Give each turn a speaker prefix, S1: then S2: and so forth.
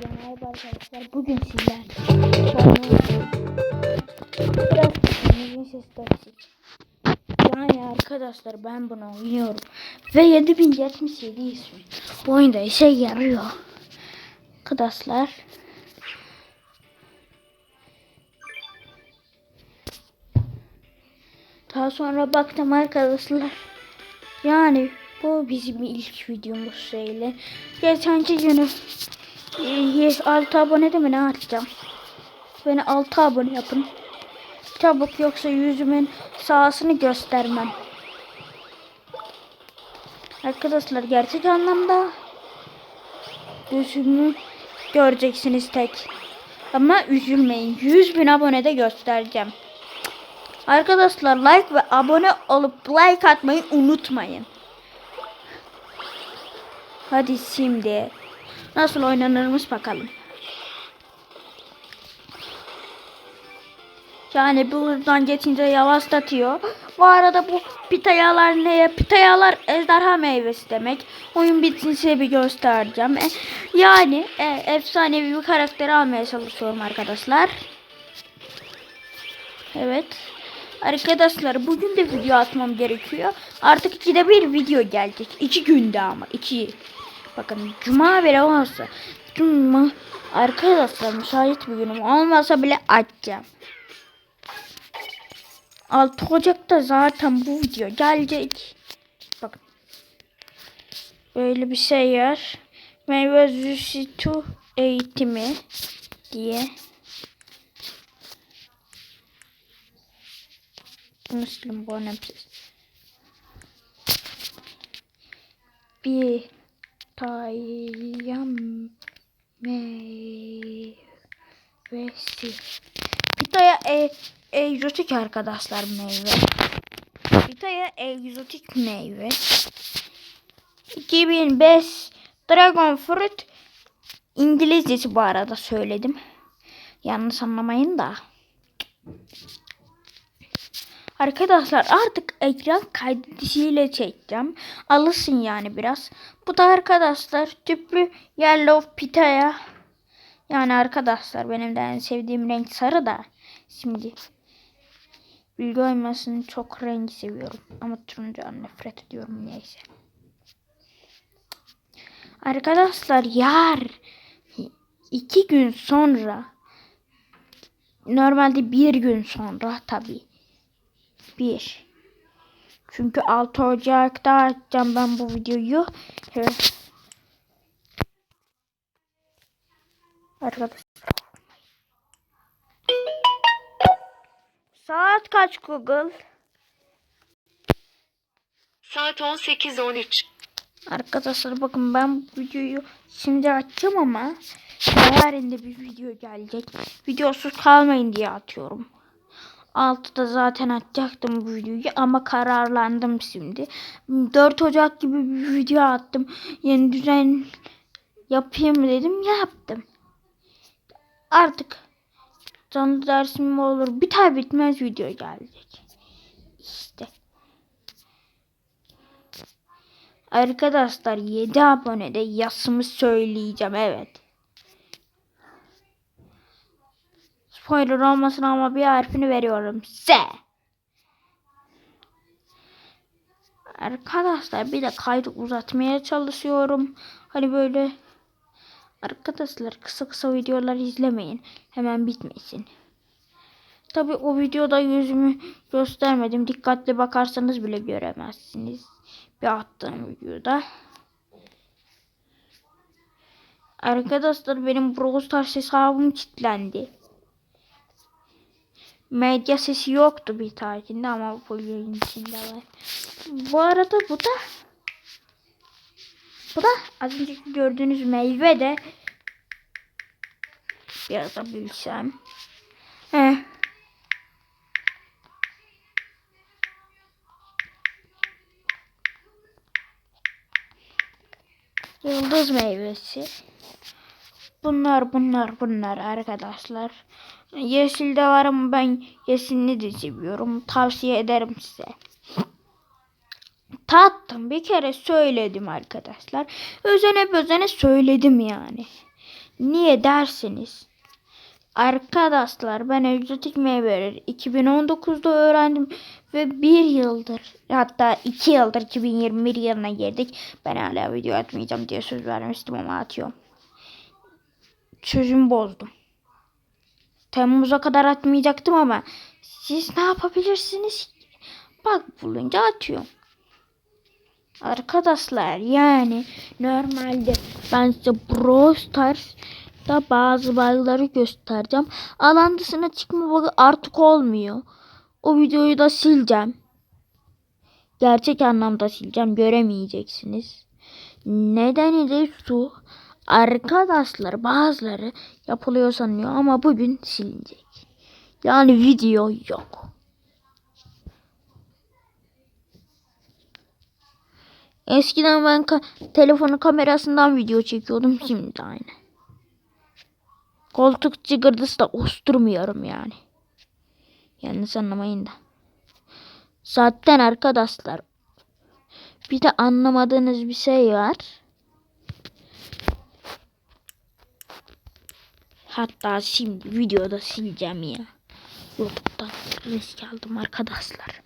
S1: Merhaba arkadaşlar. Bugün sizler biraz sizin ses toksik. Yani arkadaşlar ben bunu oynuyorum. Ve 7077 ismi. Bu oyunda işe yarıyor. Arkadaşlar. Daha sonra baktım arkadaşlar. Yani bu bizim ilk videomuz şeyle. Geçenki günü 6 abone de mi ne atacağım? Beni 6 abone yapın. Çabuk yoksa yüzümün sağısını göstermem. Arkadaşlar gerçek anlamda yüzümü göreceksiniz tek. Ama üzülmeyin. 100 bin abonede göstereceğim. Arkadaşlar like ve abone olup like atmayı unutmayın. Hadi şimdi nasıl oynanırmış bakalım. Yani buradan geçince yavaşlatıyor. Bu arada bu pitayalar neye? Pitayalar ejderha meyvesi demek. Oyun bitince bir göstereceğim. E, yani e, efsanevi bir karakteri almaya çalışıyorum arkadaşlar. Evet. Arkadaşlar bugün de video atmam gerekiyor. Artık ikide bir video gelecek. İki günde ama. iki. Bakın cuma bile olsa. Cuma arkadaşlar müsait bir günüm olmasa bile açacağım. 6 Ocak'ta zaten bu video gelecek. Bakın. Böyle bir şey yer. Meyve Züsitu eğitimi diye. Müslüm bu önemsiz. Bir tayyam meyvesi. Pitaya e, egzotik arkadaşlar meyve. Pitaya egzotik meyve. 2005 Dragon Fruit İngilizcesi bu arada söyledim. Yanlış anlamayın da. Arkadaşlar artık ekran kaydediciyle çekeceğim. Alışın yani biraz. Bu da arkadaşlar tüplü yellow pitaya. Yani arkadaşlar benim de en sevdiğim renk sarı da. Şimdi bilgi oymasını çok rengi seviyorum. Ama turuncudan nefret ediyorum neyse. Arkadaşlar yar iki gün sonra normalde bir gün sonra tabii bir. Çünkü 6 Ocak'ta açacağım ben bu videoyu. Evet. Arkadaşlar. Saat kaç Google?
S2: Saat 18.13.
S1: Arkadaşlar bakın ben bu videoyu şimdi açacağım ama yarın da bir video gelecek. Videosuz kalmayın diye atıyorum. Altıda zaten atacaktım bu videoyu ama kararlandım şimdi. 4 Ocak gibi bir video attım. Yeni düzen yapayım dedim yaptım. Artık canlı dersim olur biter bitmez video gelecek. İşte. Arkadaşlar 7 abonede yasımı söyleyeceğim evet. Spoiler olmasın ama bir harfini veriyorum. S. Arkadaşlar bir de kaydı uzatmaya çalışıyorum. Hani böyle arkadaşlar kısa kısa videolar izlemeyin. Hemen bitmesin. Tabi o videoda yüzümü göstermedim. Dikkatli bakarsanız bile göremezsiniz. Bir attığım videoda. Arkadaşlar benim Brawl Stars hesabım kilitlendi medya sesi yoktu bir tarihinde ama bu yayın içinde var. Bu arada bu da bu da az önce gördüğünüz meyve de biraz da bilsem. Heh. Yıldız meyvesi. Bunlar bunlar bunlar arkadaşlar. Yeşilde var ama ben yeşilini de seviyorum. Tavsiye ederim size. Tattım bir kere söyledim arkadaşlar. Özene özene söyledim yani. Niye derseniz Arkadaşlar ben egzotik meyveleri 2019'da öğrendim ve bir yıldır hatta iki yıldır 2021 yılına girdik. Ben hala video atmayacağım diye söz vermiştim ama atıyorum. Sözümü bozdum. Temmuz'a kadar atmayacaktım ama siz ne yapabilirsiniz? Bak bulunca atıyorum. Arkadaşlar yani normalde ben size Brawl Stars'ta bazı bug'ları göstereceğim. Alan dışına çıkma bug'ı artık olmuyor. O videoyu da sileceğim. Gerçek anlamda sileceğim. Göremeyeceksiniz. Nedeni de şu. Arkadaşlar bazıları yapılıyor sanıyor ama bugün silinecek. Yani video yok. Eskiden ben ka- telefonu kamerasından video çekiyordum şimdi aynı. Koltuk cıgırdısı da osturmuyorum yani. Yanlış anlamayın da. Zaten arkadaşlar bir de anlamadığınız bir şey var. Hatta şimdi videoda sileceğim ya. YouTube'dan risk aldım arkadaşlar.